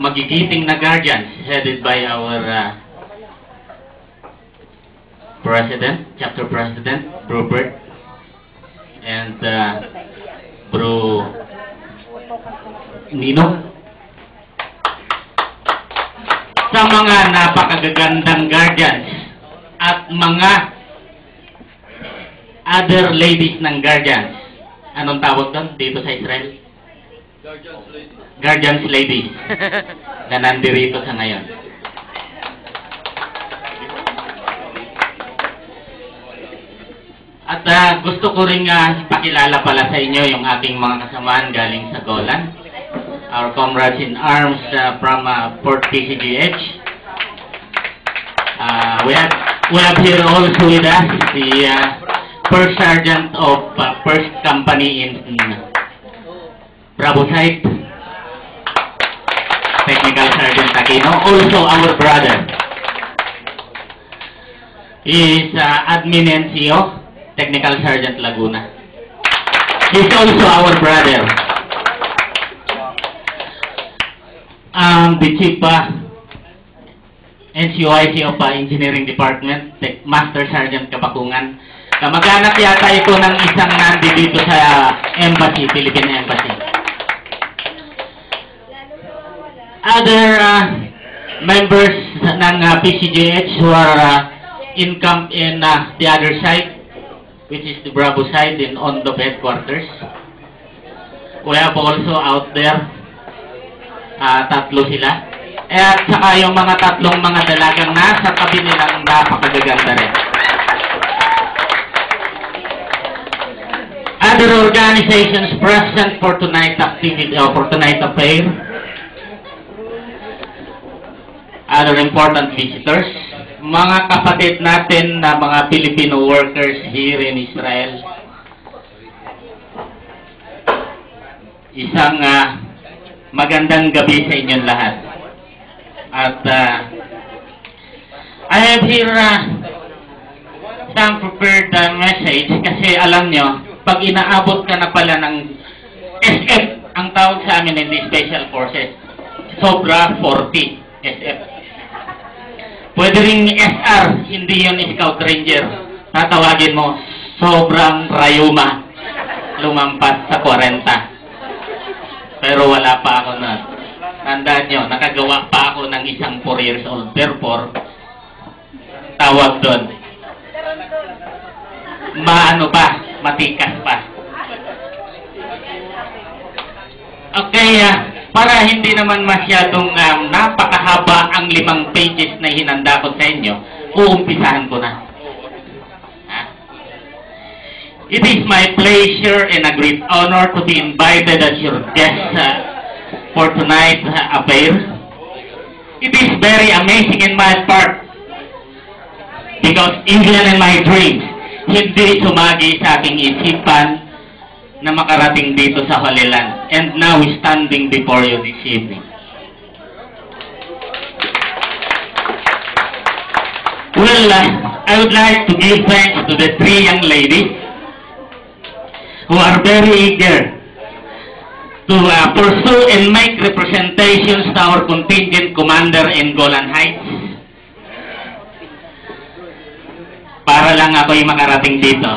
magigiting na guardians headed by our uh, president, chapter president, Bro Bert, and uh, Bro Nino. Sa mga napakagagandang guardians at mga other ladies ng guardians. Anong tawag doon dito sa Israel? Guardians ladies na nandirito sa ngayon. At ah, gusto ko rin uh, ipakilala pala sa inyo yung aking mga kasamaan galing sa Golan. Our comrades in arms uh, from uh, Port PCGH. Uh, we have we have here also with us the uh, first sergeant of uh, first company in, in Bravo site, Technical Sergeant Aquino, also our brother. He is uh, admin NCO, Technical Sergeant Laguna. He's also our brother. Um, the chief uh, NCOIC of uh, Engineering Department, Tech Master Sergeant Kabakungan. Kamag-anak yata ito ng isang nandi dito sa embassy, Philippine Embassy. Other uh, members ng uh, PCGH who are uh, in camp in uh, the other side, which is the Bravo side in on the headquarters. We have also out there, uh, tatlo sila. At saka yung mga tatlong mga dalagang nasa tabi nilang napakagaganda rin. Other organizations present for tonight's activity or for tonight's affair. Other important visitors. Mga kapatid natin na mga Filipino workers here in Israel. Isang ah, magandang gabi sa inyong lahat. At uh, I have here uh, some prepared uh, message kasi alam nyo, pag inaabot ka na pala ng SF, ang tawag sa amin in the Special Forces, sobra 40 SF. Pwede ring SR, hindi yun Scout Ranger. Tatawagin mo, sobrang rayuma, lumampas sa 40. Pero wala pa ako na. Tandaan nyo, nakagawa pa ako ng isang 4 years old. Therefore, tawag doon. Maano pa, matikas pa. Okay, ah, para hindi naman masyadong um, napakahaba ang limang pages na hinanda ko sa inyo, uumpisahan ko na. Ah. It is my pleasure and a great honor to be invited as your guest uh, for tonight's uh, affair. It is very amazing in my part because England and my dreams hindi sumagi sa aking isipan na makarating dito sa Holy Land. And now, standing before you this evening. Well, uh, I would like to give thanks to the three young ladies who are very eager to uh, pursue and make representations to our contingent commander in Golan Heights. Para lang ako yung makarating dito.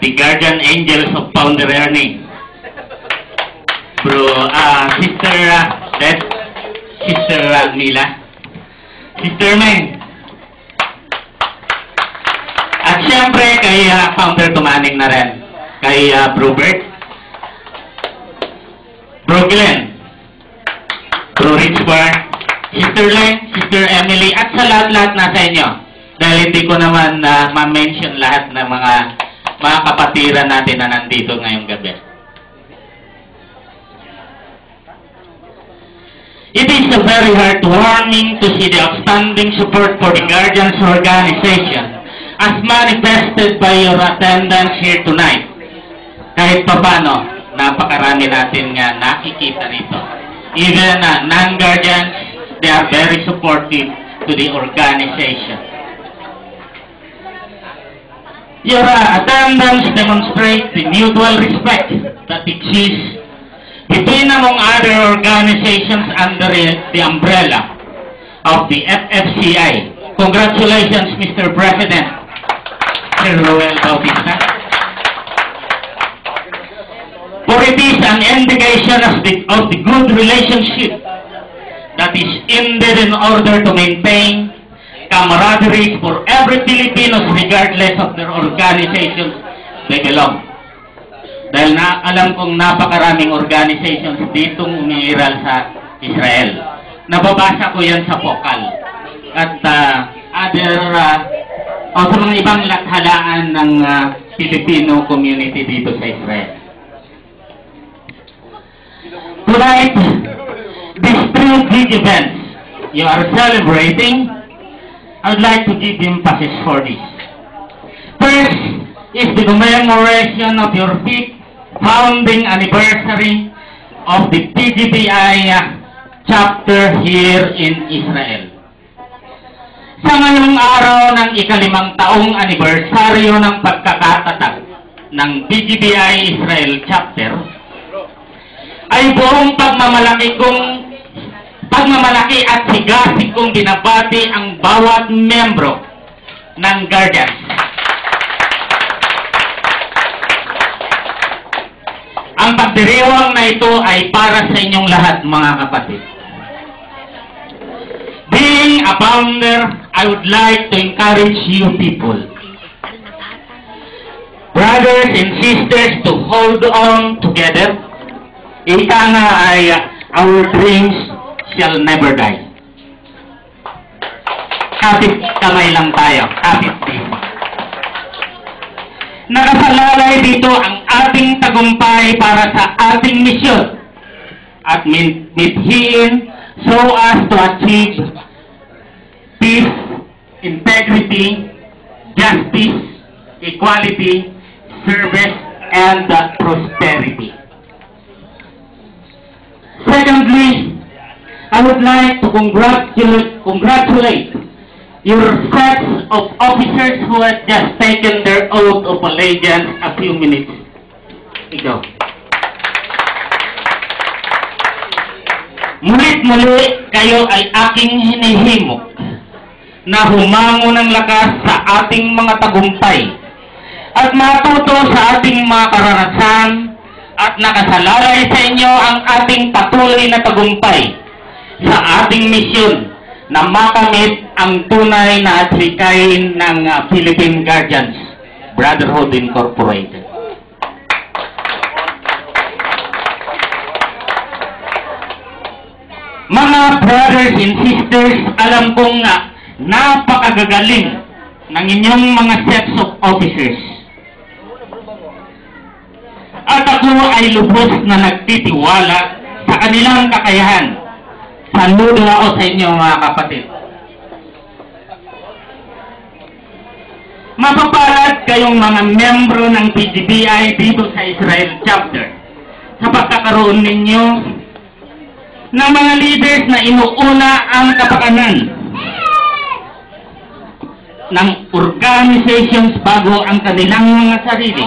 The guardian angels of Founder Ernie. Bro, ah, Sister, uh, Beth, Sister uh, Mila, Sister Meng. At siyempre, kay uh, Founder Tumaning na rin. Kay uh, Bro Bert, Bro Richbar, Sister Len, Sister Emily, at sa lahat-lahat na sa inyo. Dahil hindi ko naman uh, ma-mention lahat ng mga mga kapatiran natin na nandito ngayong gabi. It is a very heartwarming to see the outstanding support for the Guardians Organization as manifested by your attendance here tonight. Kahit papano, napakarami natin nga nakikita rito. Even uh, non-guardians, they are very supportive to the organization. Your uh, attendance demonstrates the mutual respect that exists between among other organizations under the umbrella of the FFCI. Congratulations, Mr. President, Sir Roel Bautista. For it is an indication of the, of the good relationship that is ended in order to maintain camaraderie for every Filipinos regardless of their organizations they belong. Dahil na alam kong napakaraming organizations ditong umiiral sa Israel. Nababasa ko yan sa Pokal. At uh, other, uh, o sa mga ibang lathalaan ng uh, Filipino community dito sa Israel. Tonight, these three big events you are celebrating, I would like to give emphasis for this. First is the commemoration of your fifth founding anniversary of the PGBI uh, chapter here in Israel. Sa ngayong araw ng ikalimang taong anibersaryo ng pagkakatatag ng PGBI Israel chapter, ay buong pagmamalaki kong pagmamalaki at higasig kong binabati ang bawat membro ng Guardians. Ang pagdiriwang na ito ay para sa inyong lahat mga kapatid. Being a founder, I would like to encourage you people, brothers and sisters, to hold on together. Ika nga ay uh, our dreams shall never die. Kapit kamay lang tayo. Kapit din. Nakasalalay dito ang ating tagumpay para sa ating misyon at mithiin so as to achieve peace, integrity, justice, equality, service, and uh, prosperity. Secondly, I would like to congratulate, congratulate your sets of officers who had just taken their oath of allegiance a few minutes ago. Mulit muli kayo ay aking hinihimok na humango ng lakas sa ating mga tagumpay at matuto sa ating mga karanasan at nakasalalay sa inyo ang ating patuloy na tagumpay sa ating misyon na makamit ang tunay na adhikain ng uh, Philippine Guardians Brotherhood Incorporated. Mga brothers and sisters, alam kong nga napakagagaling ng inyong mga sets of officers. At ako ay lubos na nagtitiwala sa kanilang kakayahan. Saludo ako sa inyo mga kapatid. Mapapalad kayong mga membro ng PGBI dito sa Israel chapter sa pagkakaroon ninyo ng mga leaders na inuuna ang kapakanan ng organizations bago ang kanilang mga sarili.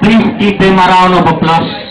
Please give them a round of applause.